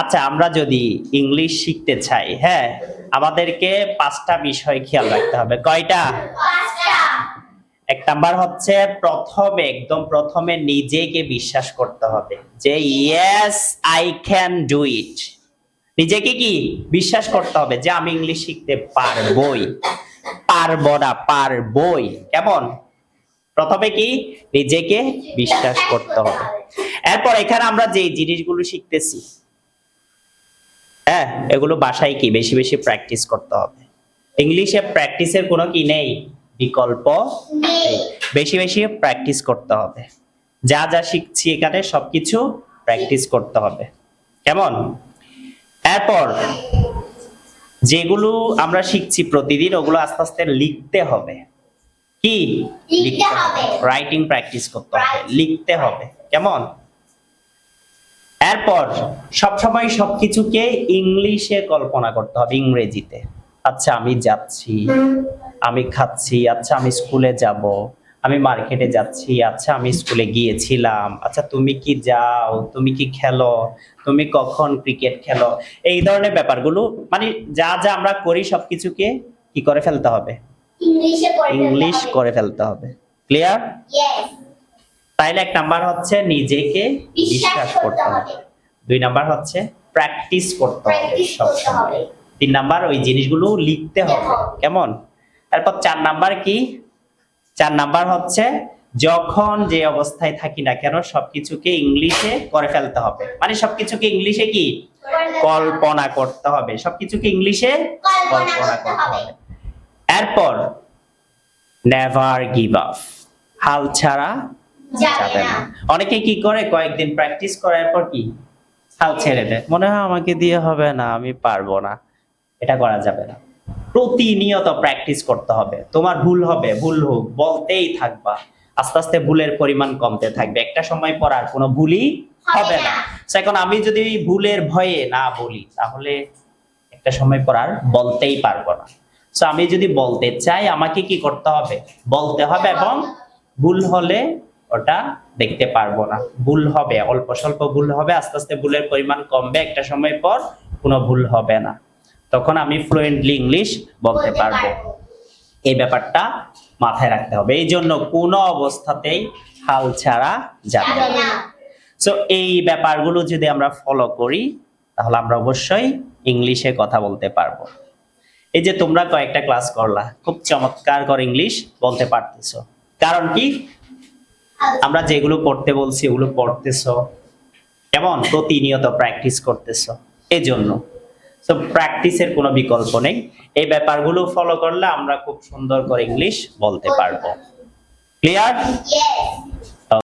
আচ্ছা আমরা যদি ইংলিশ শিখতে চাই হ্যাঁ আমাদেরকে পাঁচটা বিষয় খেয়াল রাখতে হবে। কয়টা? এক নাম্বার হচ্ছে প্রথমে একদম প্রথমে নিজেকে বিশ্বাস করতে হবে যে yes I can do it নিজেকে কি? বিশ্বাস করতে হবে যে আমি ইংলিশ শিখতে পারবই। পারব না পারবই। কেমন? প্রথমে কি? নিজেকে বিশ্বাস করতে হবে। এরপর এখানে আমরা যে জিনিসগুলো শিখতেছি হ্যাঁ এগুলো বাসায় কি? বেশি বেশি প্র্যাকটিস করতে হবে। ইংলিশে প্র্যাকটিসের কোনো কি নেই? বিকল্প বেশি বেশি প্র্যাকটিস করতে হবে। যা যা শিখছি এখানে সবকিছু প্র্যাকটিস করতে হবে। কেমন? এরপর যেগুলো আমরা শিখছি প্রতিদিন ওগুলো আস্তে আস্তে লিখতে হবে। কি? লিখতে হবে। রাইটিং প্র্যাকটিস করতে হবে। লিখতে হবে। কেমন? এরপর সবসময় সবকিছুকে ইংলিশে কল্পনা করতে হবে ইংরেজিতে। আচ্ছা আমি যাচ্ছি আমি খাচ্ছি আচ্ছা আমি স্কুলে যাব আমি মার্কেটে যাচ্ছি আচ্ছা আমি স্কুলে গিয়েছিলাম আচ্ছা তুমি কি যাও তুমি কি খেলো তুমি কখন ক্রিকেট খেলো? এই ধরনের ব্যাপারগুলো মানে যা যা আমরা করি সবকিছুকে কি করে ফেলতে হবে? ইংলিশে করে ফেলতে হবে। ক্লিয়ার তাইলে এক নাম্বার হচ্ছে নিজেকে বিশ্বাস করতে হবে। দুই নাম্বার হচ্ছে প্র্যাকটিস করতে হবে সবসময়। তিন নাম্বার ওই জিনিসগুলো লিখতে হবে। হবে। কেমন? তারপর চার নাম্বার কি? চার নাম্বার হচ্ছে যখন যে অবস্থায় থাকি না কেন সবকিছুকে ইংলিশে করে ফেলতে হবে। মানে সবকিছুকে ইংলিশে কি? কল্পনা করতে হবে। সবকিছুকে ইংলিশে কল্পনা করতে হবে। এরপর নেভার গিভ আপ হাল ছাড়া যাবে না। অনেকে কি করে? কয়েকদিন প্র্যাকটিস করার পর কি? হাল ছেড়ে দেয়। মনে হয় আমাকে দিয়ে হবে না আমি পারব না। এটা করা যাবে না। প্রতিনিয়ত প্র্যাকটিস করতে হবে। তোমার ভুল হবে ভুল হোক বলতেই থাকবা। আস্তে আস্তে ভুলের পরিমাণ কমতে থাকবে। একটা সময় পর আর কোনো ভুলই হবে না। এখন আমি যদি ভুলের ভয়ে না বলি তাহলে একটা সময় পর আর বলতেই পারব না। সো আমি যদি বলতে চাই আমাকে কি করতে হবে? বলতে হবে এবং ভুল হলে ওটা দেখতে পারব না। ভুল হবে অল্প স্বল্প ভুল হবে আস্তে আস্তে ভুলের পরিমাণ কমবে একটা সময় পর কোনো ভুল হবে না। তখন আমি ফ্লুয়েন্টলি ইংলিশ বলতে পারব। এই ব্যাপারটা মাথায় রাখতে হবে। এই জন্য কোনো অবস্থাতেই হাল ছাড়া যাবে না। সো এই ব্যাপারগুলো যদি আমরা ফলো করি তাহলে আমরা অবশ্যই ইংলিশে কথা বলতে পারব। এই যে তোমরা কয়েকটা ক্লাস করলা খুব চমৎকার করে ইংলিশ বলতে পারতেছো। কারণ কি? আমরা যেগুলো পড়তে বলছি ওগুলো পড়তেছ। কেমন? প্রতিনিয়ত প্র্যাকটিস করতেছ। এই জন্য তো প্র্যাকটিসের কোনো বিকল্প নেই। এই ব্যাপারগুলো ফলো করলে আমরা খুব সুন্দর করে ইংলিশ বলতে পারব। ক্লিয়ার